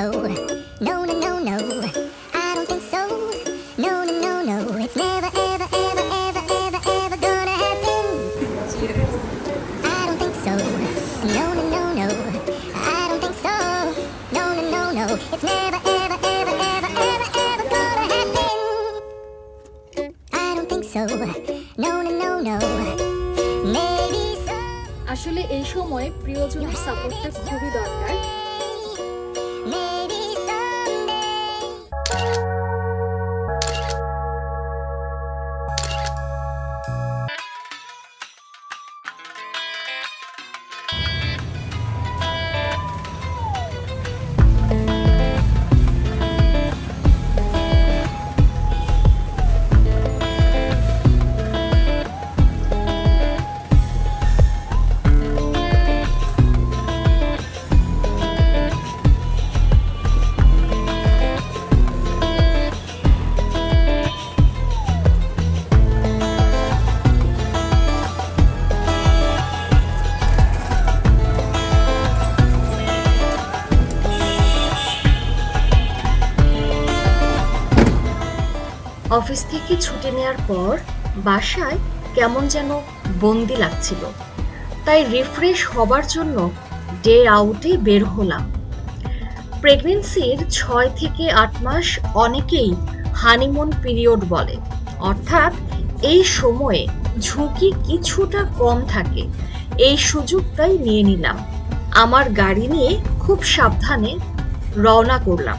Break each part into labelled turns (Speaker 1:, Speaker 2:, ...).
Speaker 1: so. No, no, no, no. I don't think so. No, no, no, no. It's never, ever, ever, ever, ever, ever gonna happen. I don't think so. No, no, no, no. I don't think so. No, no, no, no. It's never, ever, ever, ever, ever, ever gonna happen. I don't think so. No, no, no, no. Maybe so.
Speaker 2: আসলে এই সময় প্রিয়জনের সাপোর্টটা খুবই দরকার
Speaker 3: office থেকে ছুটি নেওয়ার পর বাসায় কেমন যেন বন্দি লাগছিল। তাই রিফ্রেশ হবার জন্য ডে আউটে বের হলাম। প্রেগনেন্সির ছয় থেকে আট মাস অনেকেই হানিমুন পিরিয়ড বলে। অর্থাৎ এই সময়ে ঝুঁকি কিছুটা কম থাকে। এই সুযোগটাই নিয়ে নিলাম। আমার গাড়ি নিয়ে খুব সাবধানে রওনা করলাম।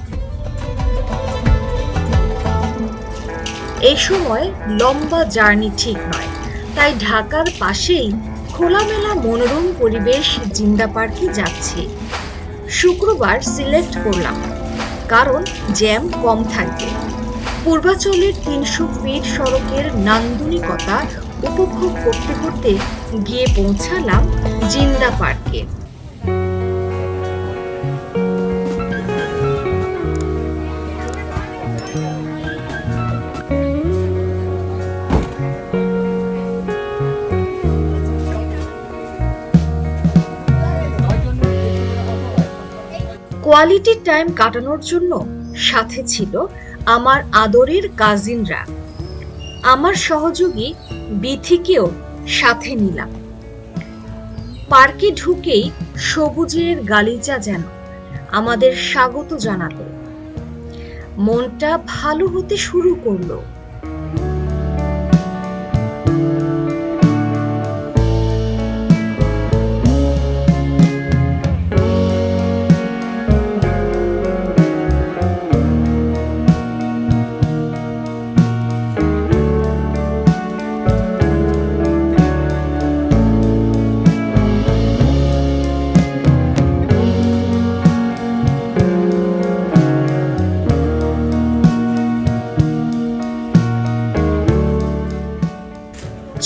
Speaker 3: এই সময় লম্বা জার্নি ঠিক নয়। তাই ঢাকার পাশেই খোলামেলা মনোরম পরিবেশ জিন্দা পার্কে যাচ্ছি। শুক্রবার সিলেক্ট করলাম, কারণ জ্যাম কম থাকবে। পূর্বাচলের তিনশো ফিট সড়কের নান্দনিকতা উপভোগ করতে করতে গিয়ে পৌঁছালাম জিন্দা পার্কে। কোয়ালিটি টাইম কাটানোর জন্য সাথে ছিল আমার আদরের কাজিনরা আমার সহযোগী বিথিকেও সাথে নিলাম। পার্কে ঢুকেই সবুজের গালিচা যেন আমাদের স্বাগত জানালো। মনটা ভালো হতে শুরু করল।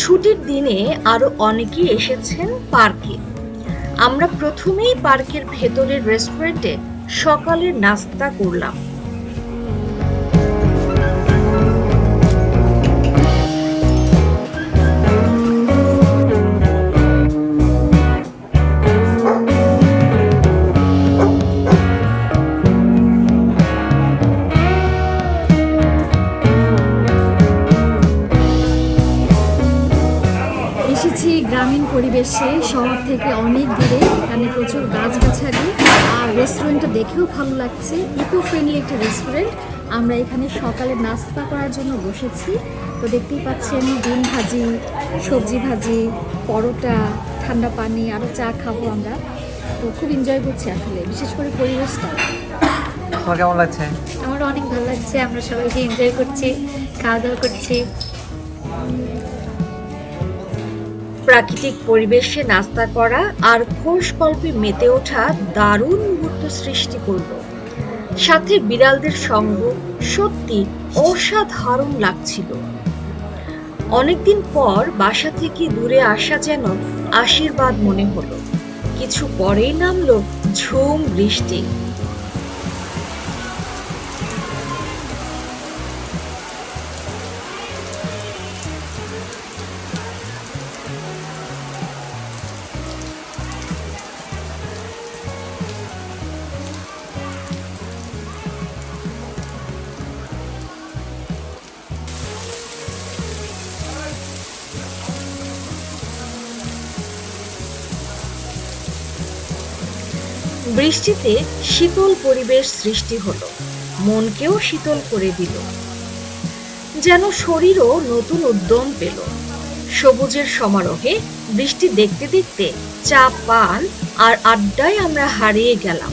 Speaker 3: ছুটির দিনে আরও অনেকেই এসেছেন পার্কে। আমরা প্রথমেই পার্কের ভেতরের রেস্টুরেন্টে সকালের নাস্তা করলাম।
Speaker 2: পরিবেশে শহর থেকে অনেক দূরে এখানে প্রচুর গাছগাছালি আর রেস্টুরেন্টটা দেখেও ভালো লাগছে। ইকো ফ্রেন্ডলি একটা রেস্টুরেন্ট আমরা এখানে সকালে নাস্তা করার জন্য বসেছি। তো দেখতেই পাচ্ছেন ডিম ভাজি সবজি ভাজি পরোটা ঠান্ডা পানি আরও চা খাব আমরা। তো খুব এনজয় করছি আসলে বিশেষ করে পরিবেশটা।
Speaker 4: কেমন লাগছে?
Speaker 2: আমার অনেক ভালো লাগছে আমরা সবাইকে এনজয় করছি খাওয়া দাওয়া করছি।
Speaker 3: প্রাকৃতিক পরিবেশে নাস্তা করা আর খোশ গল্পে মেতে ওঠা দারুণ মুহূর্ত সৃষ্টি করল। সাথে বিড়ালদের সঙ্গ সত্যি অসাধারণ লাগছিল। অনেকদিন পর বাসা থেকে দূরে আসা যেন আশীর্বাদ মনে হলো। কিছু পরেই নামলো ঝুম বৃষ্টি। বৃষ্টিতে শীতল পরিবেশ সৃষ্টি হলো। মনকেও শীতল করে দিল। যেন শরীরও নতুন উদ্যম পেল। সবুজের সমারোহে বৃষ্টি দেখতে দেখতে চা পান আর আড্ডায় আমরা হারিয়ে গেলাম।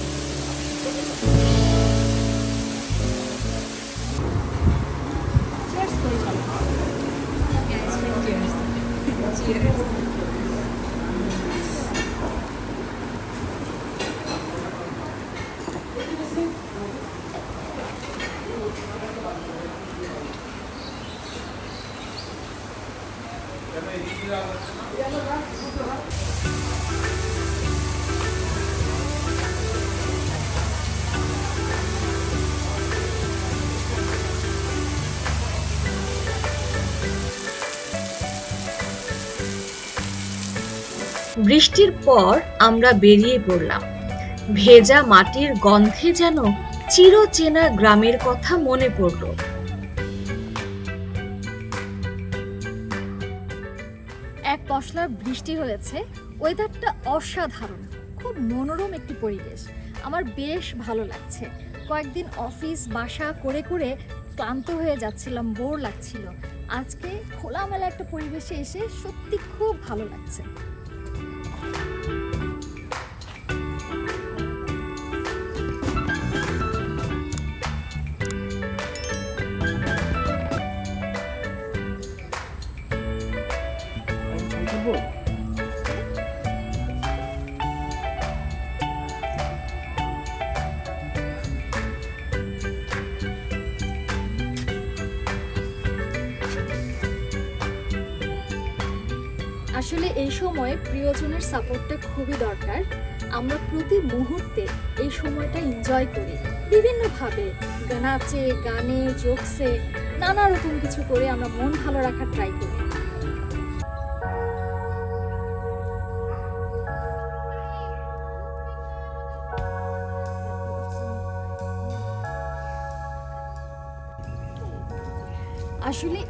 Speaker 3: বৃষ্টির পর আমরা বেরিয়ে পড়লাম। ভেজা মাটির গন্ধে যেন চিরচেনা গ্রামের কথা মনে পড়ল।
Speaker 2: এক পশলার বৃষ্টি হয়েছে, ওয়েদারটা অসাধারণ, খুব মনোরম একটি পরিবেশ। আমার বেশ ভালো লাগছে। কয়েকদিন অফিস, বাসা করে করে ক্লান্ত হয়ে যাচ্ছিলাম, বোর লাগছিল। আজকে খোলামেলা একটা পরিবেশে এসে সত্যি খুব ভালো লাগছে। আসলে এই সময় প্রিয়জনের সাপোর্টটা খুবই দরকার। আমরা প্রতি মুহূর্তে এই সময়টা এনজয় করি। বিভিন্নভাবে নাচে গানে জোকসে নানা রকম কিছু করে আমরা মন ভালো রাখার ট্রাই করি।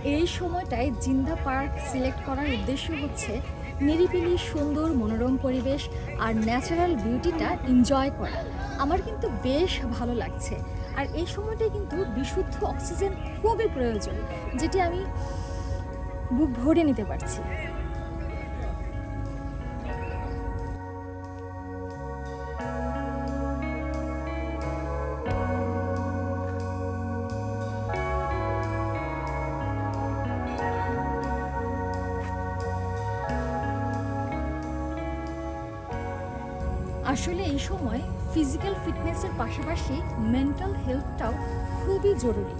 Speaker 2: এই সময়টায় জিন্দা পার্ক সিলেক্ট করার উদ্দেশ্য হচ্ছে নিরিবিলি, সুন্দর, মনোরম পরিবেশ আর ন্যাচারাল বিউটিটা এনজয় করা। আমার কিন্তু বেশ ভালো লাগছে। আর এই সময়টায় কিন্তু বিশুদ্ধ অক্সিজেন খুবই প্রয়োজন, যেটি আমি বুক ভরে নিতে পারছি। আসলে এই সময় ফিজিক্যাল ফিটনেসের পাশাপাশি মেন্টাল হেলথটাও খুবই জরুরি।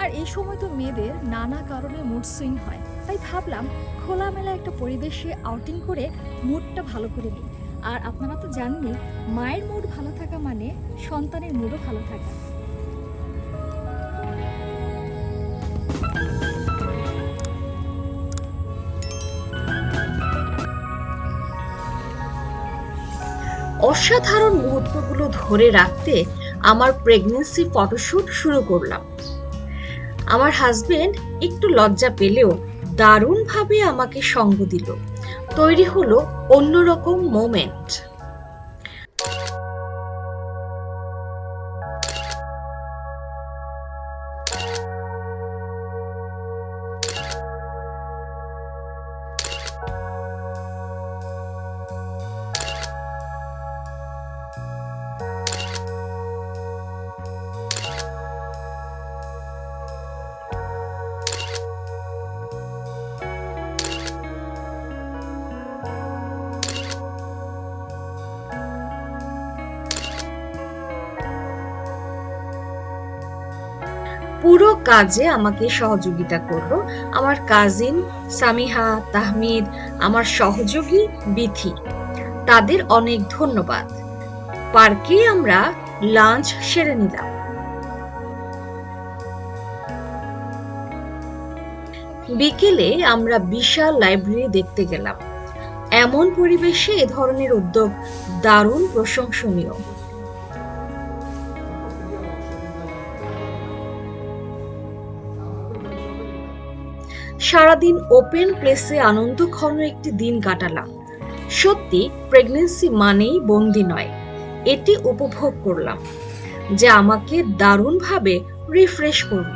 Speaker 2: আর এই সময় তো মেয়েদের নানা কারণে মুড সুইং হয়। তাই ভাবলাম খোলামেলা একটা পরিবেশে আউটিং করে মুডটা ভালো করে নিই। আর আপনারা তো জানেনই, মায়ের মুড ভালো থাকা মানে সন্তানের মুডও ভালো থাকা।
Speaker 3: অসাধারণ মুহূর্তগুলো ধরে রাখতে আমার প্রেগনেন্সি ফটোশ্যুট শুরু করলাম। আমার হাজবেন্ড একটু লজ্জা পেলেও দারুণভাবে আমাকে সঙ্গ দিল। তৈরি হলো অন্যরকম মোমেন্ট পুরো কাজে আমাকে সহযোগিতা করল। আমার কাজিন সামিহা, তাহমিদ, আমার সহযোগী বিথি, তাদের অনেক ধন্যবাদ। পার্কে আমরা লাঞ্চ সেরে নিলাম। বিকেলে আমরা বিশাল লাইব্রেরি দেখতে গেলাম। এমন পরিবেশে এ ধরনের উদ্যোগ দারুণ প্রশংসনীয়। সারাদিন ওপেন প্লেসে আনন্দঘন একটি দিন কাটালাম। সত্যি, প্রেগনেন্সি মানেই বন্দি নয়। এটি উপভোগ করলাম, যা আমাকে দারুণভাবে রিফ্রেশ করল।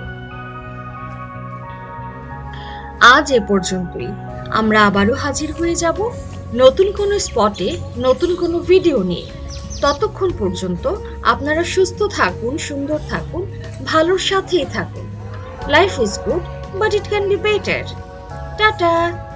Speaker 3: আজ এ পর্যন্তই। আমরা আবারও হাজির হয়ে যাব নতুন কোনো স্পটে, নতুন কোনো ভিডিও নিয়ে। ততক্ষণ পর্যন্ত আপনারা সুস্থ থাকুন, সুন্দর থাকুন, ভালোর সাথেই থাকুন। Life is good but it can be better. Ta-ta!